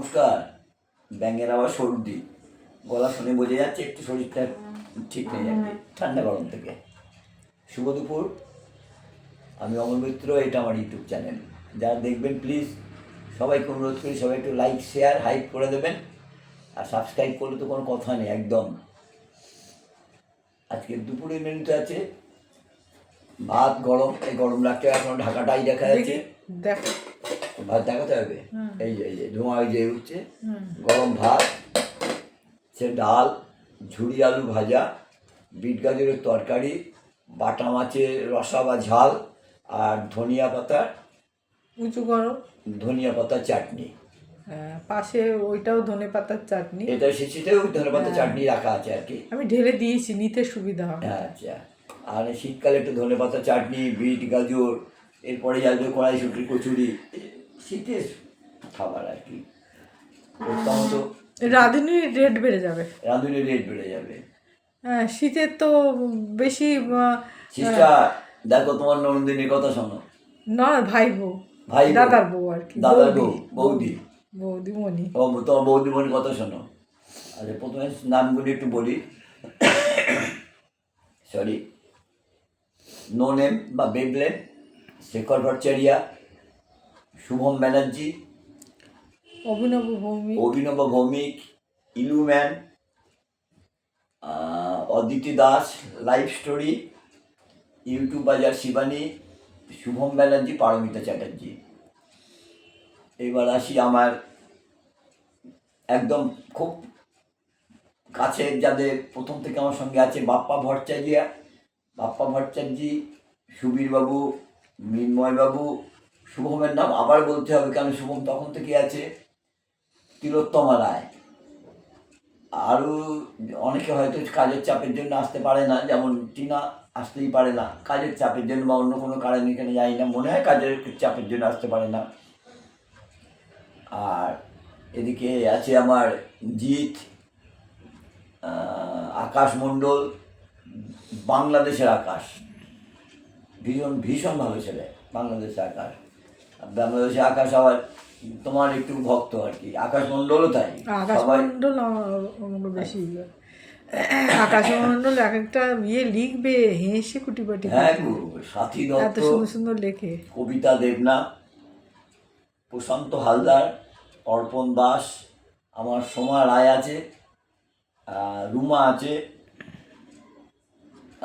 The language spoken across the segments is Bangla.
নমস্কার। ব্যাঙের আবার সর্দি। গলা শুনে বোঝা যাচ্ছে একটু শরীরটা ঠিক নেই আর কি ঠান্ডা গরম থেকে। শুভ দুপুর। আমি অমল মিত্র এটা আমার ইউটিউব চ্যানেল। যারা দেখবেন প্লিজ সবাইকে অনুরোধ করি সবাই একটু লাইক শেয়ার হাইপ করে দেবেন। আর সাবস্ক্রাইব করলে তো কোনো কথা নেই একদম। আজকে দুপুরে মেনুতে আছে ভাত গরম এই গরম রাখতে এখন ঢাকাটাই দেখা যাচ্ছে। দেখো ভাত দেখাতে হবে। এই যে এই যে ধোঁয়া যে উঠছে গরম ভাত সে ডাল ঝুড়ি আলু ভাজা বিট গাজরের তরকারি বাটা মাছের রসা বা ঝাল আর ধনিয়া পাতা উঁচু গরম ধনিয়া পাতা চাটনি। হ্যাঁ, পাশে ওইটাও ধনে পাতার চাটনি। এটা শিশিতেও ধনে পাতা চাটনি রাখা আছে আর কি। আমি ঢেলে দিয়েছি নিতে সুবিধা হবে। হ্যাঁ আচ্ছা। আর শীতকালে একটু ধনে পাতা চাটনি বিট গাজর এরপরে আসবে কড়াইশুটি কচুরি শীতের খাবার আর কি। প্রথমত রাঁধুনি রেট বেড়ে যাবে। রাঁধুনি রেট বেড়ে যাবে। হ্যাঁ শীতের তো বেশি সিস্টার দেখো তোমার নন্দিনীর কথা শোনো। না ভাই বউ। ভাই বউ। দাদার বউ আর কি দাদার বৌদি। বউ বৌদি। বৌদি মনি ও তোমার বৌদিমণির কথা শোনো। আচ্ছা প্রথমে নামগুলি একটু বলি। সরি নো নেম বা বেবলেন Shekhar Bhattacharya Shubham Banerjee Abhinav Bhowmik. Abhinav Bhowmik ইলুম্যান Aditi Das live story YouTube বাজার শিবানী শুভম ব্যানার্জি পারমিতা চ্যাটার্জি। এবার আসি আমার একদম খুব কাছের যাদের প্রথম থেকে আমার সঙ্গে আছে বাপ্পা ভট্টাচার্যিয়া বাপ্পা ভট্টাচার্যি সুবীরবাবু মৃন্ময়বাবু শুভমের নাম আবার বলতে হবে, কারণ শুভম তখন থেকে আছে তিলোত্তমা রায় আরও অনেকে হয়তো কাজের চাপের জন্য আসতে পারে না, যেমন টিনা আসতেই পারে না। কাজের চাপের জন্য বা অন্য কোনো কারণে এখানে যাই না, মনে হয় কাজের চাপের জন্য আসতে পারে না। আর এদিকে আছে আমার জিৎ আকাশ মণ্ডল, বাংলাদেশের আকাশ। ভীষণ ভীষণ ভালো ছেলে, বাংলাদেশের আকাশ। আর বাংলাদেশের আকাশ আবার তোমার একটু ভক্ত আর কি। আকাশ মণ্ডলও তাই। আকাশ সবাই মন্ডল আমাকে বেশি। আকাশ মন্ডল এক একটা ইয়ে লিখবে হেসে কুটিপাটি হ্যাঁ গো সাথী দত্ত সুন্দর সুন্দর লেখে। কবিতা দেবনাথ প্রশান্ত হালদার অর্পণ দাস আমার সোমা রায় আছে রুমা আছে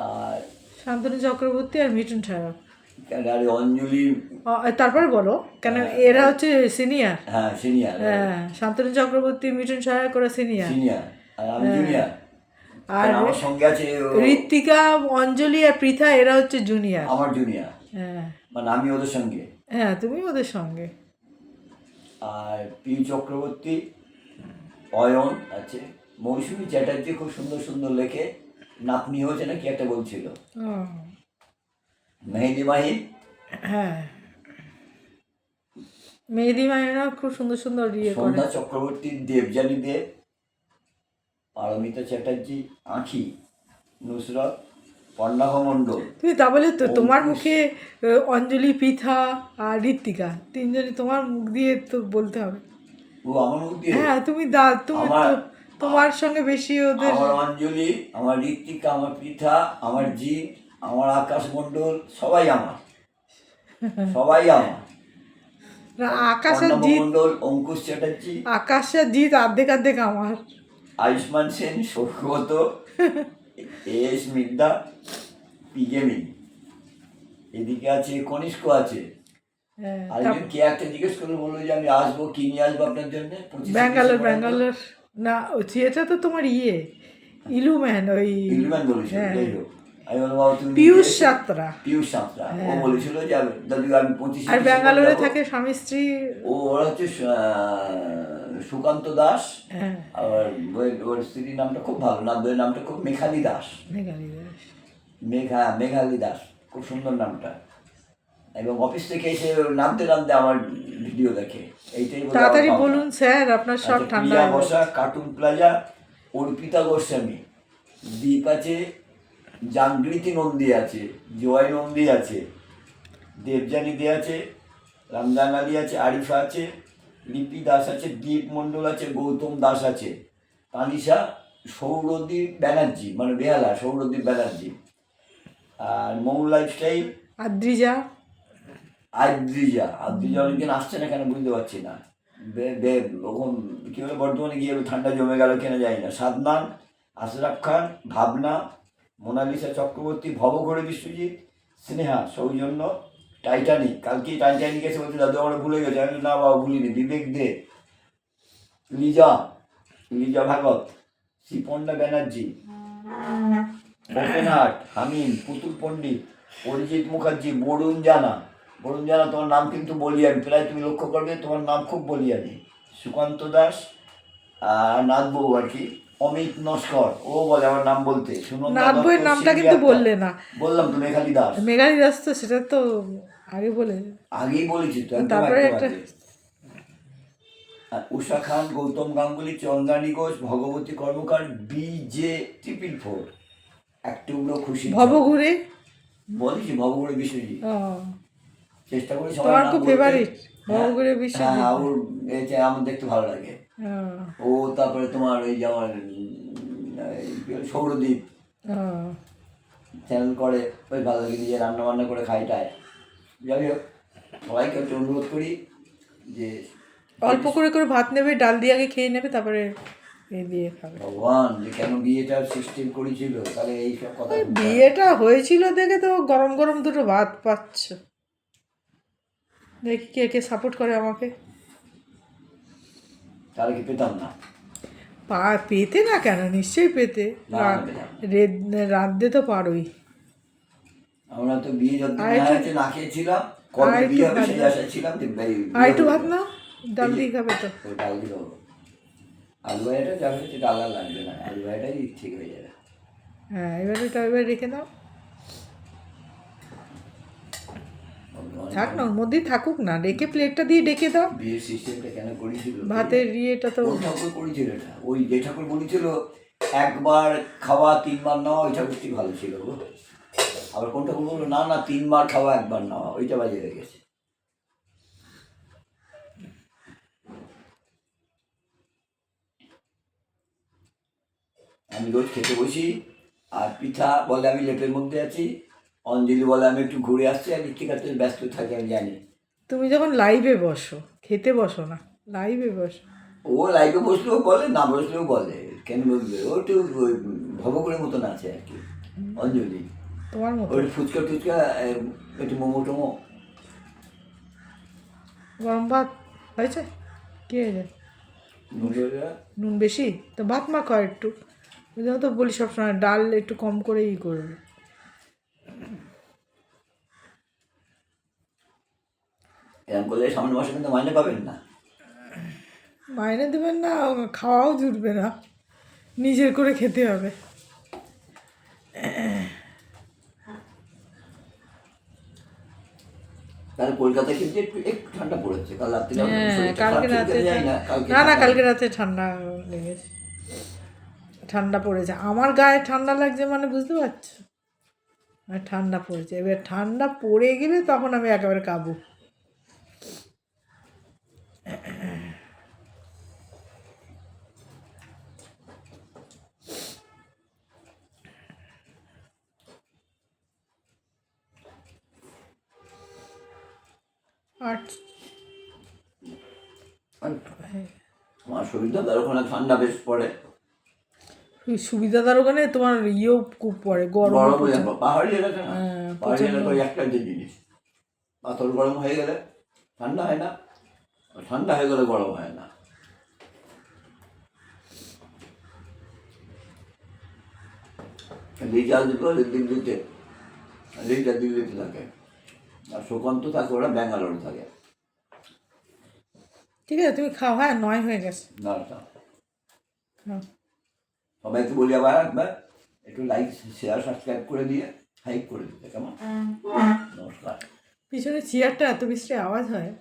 আর শান্তনু চক্রবর্তী আর মিঠুন সায়ক আরে অঞ্জলি তারপরে বলো কেন এরা হচ্ছে সিনিয়র হ্যাঁ সিনিয়র হ্যাঁ শান্তনু চক্রবর্তী মিঠুন সহায়ক ওরা সিনিয়র সিনিয়র আর আমি জুনিয়র আর আমার সঙ্গে আছে ঋত্বিকা অঞ্জলি আর পৃথা এরা হচ্ছে জুনিয়র আমার জুনিয়র হ্যাঁ। মানে আমি ওদের সঙ্গে। হ্যাঁ তুমি ওদের সঙ্গে। আর পি চক্রবর্তী অয়ন আছে। মৌসুমী চ্যাটার্জি খুব সুন্দর সুন্দর লেখে। নাতনি হয়েছে না কি একটা বলছিল। মেহেদি মাহিন হ্যাঁ। মেহেদি মায়েরা খুব সুন্দর সুন্দর ইয়ে করে। সন্ধ্যা চক্রবর্তী দেবযানী দেব পারমিতা চ্যাটার্জি আঁখি নুসরত পর্ণাভ মণ্ডল। তুমি তা বলে তো তোমার মুখে অঞ্জলি পৃথা আর ঋত্বিকা তিনজনই তোমার মুখ দিয়ে তো বলতে হবে। ও আমার মুখ দিয়ে? হ্যাঁ তুমি দা তুমি আমার- তো- তোমার সঙ্গে বেশি ওদের আমার অঞ্জলি আমার ঋত্বিকা আমার পৃথা আমার জিৎ আমার আকাশ মণ্ডল সবাই আমার। সবাই আমার। না, আকাশ জিৎ মণ্ডল অঙ্কুশ চ্যাটার্জি। আকাশ আর জিৎ অর্ধেক অর্ধেক আমার। আয়ুষ্মান সেন সৌগত এস মিদ্যা পিজেমি এদিকে আছে কনিষ্ক আছে। হ্যাঁ আর একজন কে একটা জিজ্ঞেস করে বলল যে আমি আসব কি নিয়ে আসব আপনার জন্য? ব্যাঙ্গালোর ব্যাঙ্গালোর। না এটা তো তোমার ইয়ে ইলুম্যান ওই ইলম্যান বলেছিল হ্যাঁ। যাই হোক। আমি বললাম বাবা তুমি পিয়ুষ সাতরা। পিয়ুষ সাঁতরা। ও বলেছিল যে দাদু আমি পঁচিশ আর ব্যাঙ্গালোরে থাকে স্বামী স্ত্রী। ও ওরা হচ্ছে সুকান্ত দাস হ্যাঁ। আর ওর- স্ত্রীর নামটা খুব ভালো। না বইয়ের নামটা খুব মেঘালি দাস। মেঘালি দাস। মেঘা মেঘালি দাস। খুব সুন্দর নামটা। এবং অফিস থেকে এসে নামতে নামতে আমার ভিডিও দেখে। এইটাই তাড়াতাড়ি বলুন স্যার আপনার সব আচ্ছা, ঠান্ডা হয়ে। বসা কার্টুন প্লাজা অর্পিতা গোস্বামী। দীপ আছে জাগৃতি নন্দী আছে জয় নন্দী আছে দেবযানী দে আছে রমজান আলী আছে আরিফা আছে লিপি দাস আছে দীপ মণ্ডল আছে গৌতম দাস আছে। তানিশা সৌরদীপ ব্যানার্জি মানে বেহালা সৌরদীপ ব্যানার্জি। আর মৌ লাইফস্টাইল আদ্রিজা। আদ্রিজা আদ্রিজা অনেকদিন আসছে না কেন বুঝতে পারছি না। বে- কী বলে বর্ধমানে গিয়ে ঠান্ডা জমে গেল কেনা যায় না। সাদনান আশরাফ খান ভাবনা মোনালিসা চক্রবর্তী, ভবঘরে বিশ্বজিৎ, স্নেহা, সৌজন্য, টাইটানিক। কালকে টাইটানিক এসে বলছে, দাদু আমরা ভুলে গেছে। আমি না বাবা, ভুলিনি। বিবেক দে, লিজা লিজা ভাগত শিপন্ডা ব্যানার্জি ওপেনহাট হামিম, পুতুল পণ্ডিত, অরিজিৎ মুখার্জি, বরুণ জানা। বরুণ জানা, তোমার নাম কিন্তু বলি আমি প্রায় তুমি লক্ষ্য করবে, তোমার নাম খুব বলি আমি সুকান্ত দাস আর নাথবাবু আর কি অমিত নস্কর ও বলে আমার নাম বলতে। নাথ নামটা কিন্তু বললে না। বললাম তো মেঘালি দাস। মেঘালি দাস তো সেটা তো আগে বলে। আগেই বলেছি তো তারপরে একটা- উষা খান গৌতম গাঙ্গুলি চন্দ্রানী ঘোষ ভগবতী কর্মকার বিজে ট্রিপল ফোর এক টুকরো খুশি। ভবঘুরে? বলেছি ভবঘুরে বিশ্বজিৎ। চেষ্টা করি সবাই খুব ফেভারিট হ্যাঁ, ভবঘুরে বিশ্বজিৎ। হ্যাঁ ওর আমার দেখতে ভালো লাগে। ও, তারপরে তোমার ওই যে আমার উম, এই কি বলে, সৌরদীপ ও, চ্যানেল করে ওই ভালো লাগে নিজে রান্না বান্না করে খাই খাইটায় যাই হোক সবাইকে একটু অনুরোধ করি যে অল্প করে করে ভাত নেবে ডাল দিয়ে আগে খেয়ে নেবে তারপরে এ দিয়ে খাবে। ভগবান যে কেন বিয়েটা সিস্টেম করেছিল তাহলে এইসব কথা। বিয়েটা হয়েছিল দেখে তো গরম গরম দুটো ভাত পাচ্ছ। দেখি কে কে সাপোর্ট করে আমাকে। তাহলে কি পেতাম না? পা পেতে না কেন? নিশ্চয়ই পেতে। রাঁধতে তো পারোই। আমরা তো বিয়ে যত আর একটু- হয়েছে না খেয়েছিলাম কবে বিয়ে হবে সেই আশায় ছিলাম আর একটু ভাত নাও ডাল দিয়ে খাবে তো। ওই ডাল দিল আলু ভাইটা যাবে ডাল লাগবে না। আলু ভাইটাই ঠিক হয়ে যাবে। হ্যাঁ এবার এবার রেখে দাও। থাক না ওর মধ্যেই থাকুক না রেখে প্লেটটা দিয়ে ডেকে দাও। বিয়ের সিস্টেমটা কেন করেছিল? ভাতের ইয়েটা তো ঠাকুর করেছিল এটা। ওই যে ঠাকুর বলেছিল একবার খাওয়া তিনবার নেওয়া ওই ঠাকুরটি ভালো ছিল আবার কোন ঠাকুর বলল না না তিনবার খাওয়া একবার নেওয়া ওইটা বাজে হয়ে গেছে। আমি রোজ খেতে বসি আর পিঠা বলে আমি লেপের মধ্যে আছি। অঞ্জলি বলে আমি একটু ঘুরে আসছি আমি ঠিক আছে ব্যস্ত থাকি আমি জানি। তুমি যখন লাইভে বসো খেতে বসো না লাইভে বসো। ও লাইভে বসলেও বলে না বসলেও বলে কেন বলবে? ও একটু ভবগুলোর মতন আছে আর কি অঞ্জলি। তোমার মতো। ওই ফুচকা টুচকা একটু মোমো টোমো। গরম ভাত হয়েছে? কি হয়েছে? নুন বেশি? তো ভাত মাখো একটু। ওই জন্য তো বলি সবসময় ডাল একটু কম করেই করবে। এরকম করলে সামনে মাসে কিন্তু মাইনে পাবেন না। মাইনে দেবেন না খাওয়াও জুটবে না। নিজের করে খেতে হবে। হ্যাঁ না না কালকে রাতে ঠান্ডা লেগেছে। ঠান্ডা পড়েছে। আমার গায়ে ঠান্ডা লাগছে মানে বুঝতে পারছ? ঠান্ডা পড়েছে। এবার ঠান্ডা পড়ে গেলে তখন আমি একেবারে কাবু। শরীরটা তার ওখানে ঠান্ডা বেশ পড়ে। সুবিধাদার ওখানে তোমার ইয়েও খুব পড়ে গরম পাহাড়ি এলাকা হ্যাঁ, পাহাড়ি এলাকায় একটা যে জিনিস পাথর গরম হয়ে গেলে ঠান্ডা হয় না। ঠান্ডা হয়ে গেলে গরম হয় না। রিচার্জ করে দিল্লিতে রিচার্জ দিল্লিতে থাকে। আর সুকান্ত থাকে ওরা ব্যাঙ্গালোরে থাকে। ঠিক আছে তুমি খাও হ্যাঁ নয় হয়ে গেছে। না। সবাইকে বলি আবার একবার একটু লাইক শেয়ার সাবস্ক্রাইব করে দিয়ে হাইক করে দিতে কেমন? নমস্কার। পিছনে চেয়ারটা এত বেশি আওয়াজ হয়।